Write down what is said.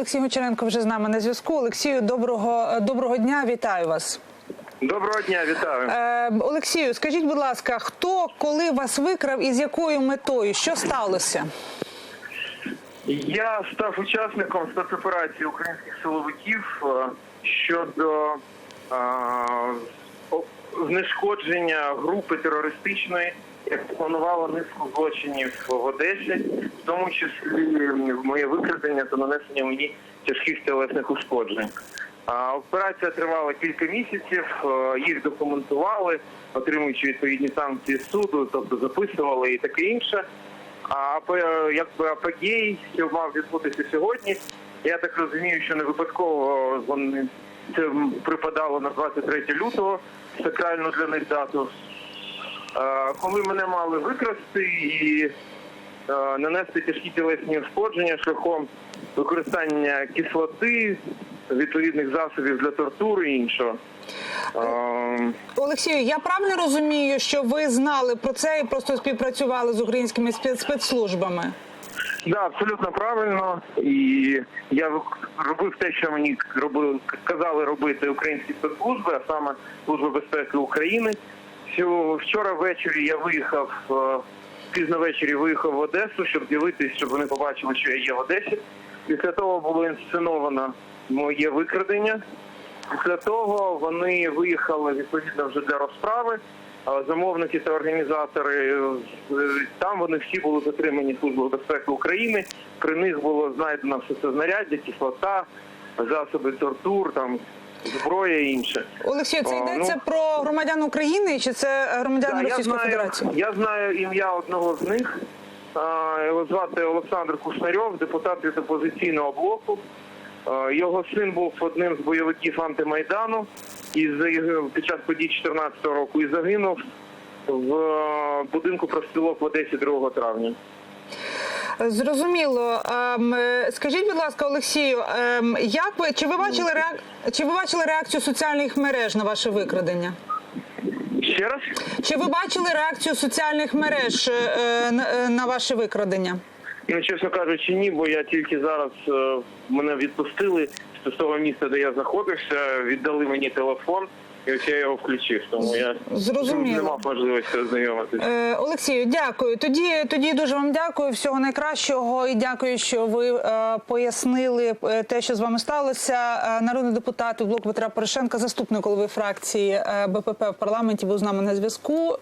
Олексій Гончаренко вже з нами на зв'язку. Олексію, доброго доброго дня, вітаю вас. Доброго дня, вітаю. Е, Олексію, скажіть, будь ласка, хто коли вас викрав і з якою метою? Що сталося? Я став учасником спецоперації українських силовиків е, щодо е, знешкодження групи терористичної, яка планувала низку злочинів в Одесі, в тому числі моє викрадення та нанесення мені тяжких тілесних ушкоджень. Операція тривала кілька місяців, е, їх документували, отримуючи відповідні санкції суду, тобто записували і таке інше. А якби апогей, що мав відбутися сьогодні, я так розумію, що не випадково вони це припадало на 23 лютого, сакральну для них дату. Е, Коли мене мали викрасти і е, нанести тяжкі тілесні ушкодження шляхом використання кислоти, відповідних засобів для тортури і іншого. Е, Олексію, я правильно розумію, що ви знали про це і просто співпрацювали з українськими спец- спецслужбами? Да, абсолютно правильно. І я робив те, що мені робили, казали робити українські спецслужби, а саме Служба безпеки України. Вчора ввечері я виїхав е, пізно ввечері виїхав в Одесу, щоб дивитись, щоб вони побачили, що я є в Одесі. Після того було інсценовано моє викрадення. Після того вони виїхали відповідно вже для розправи. Замовники та організатори е, там вони всі були затримані Службою безпеки України. При них було знайдено все це знаряддя, кислота, засоби тортур, там зброя і інше. Олексію, це йдеться ну, про громадян України чи це громадян Да, я знаю, Федерації? я знаю ім'я одного з них. Його звати Олександр Кушнарьов, депутат від опозиційного блоку. Його син був одним з бойовиків антимайдану і під час подій 2014 року і загинув в е, будинку профспілок в Одесі 2 травня. Зрозуміло. Ем, е, Скажіть, будь ласка, Олексію, ем, як ви чи ви бачили реак... чи ви бачили реакцію соціальних мереж на ваше викрадення? Ще раз? Чи ви бачили реакцію соціальних мереж е, на- е, ваше викрадення? Ну, чесно кажучи, ні, бо я тільки зараз мене відпустили з того місця, де я знаходився, віддали мені телефон, і ось я його включив. Тому я Зрозуміло. не мав можливості ознайомитися. Е, Олексію, дякую. Тоді тоді дуже вам дякую. Всього найкращого і дякую, що ви е, пояснили е, те, що з вами сталося. Е, народний депутат від блоку Петра Порошенка, заступник голови фракції е, БПП в парламенті, був з нами на зв'язку.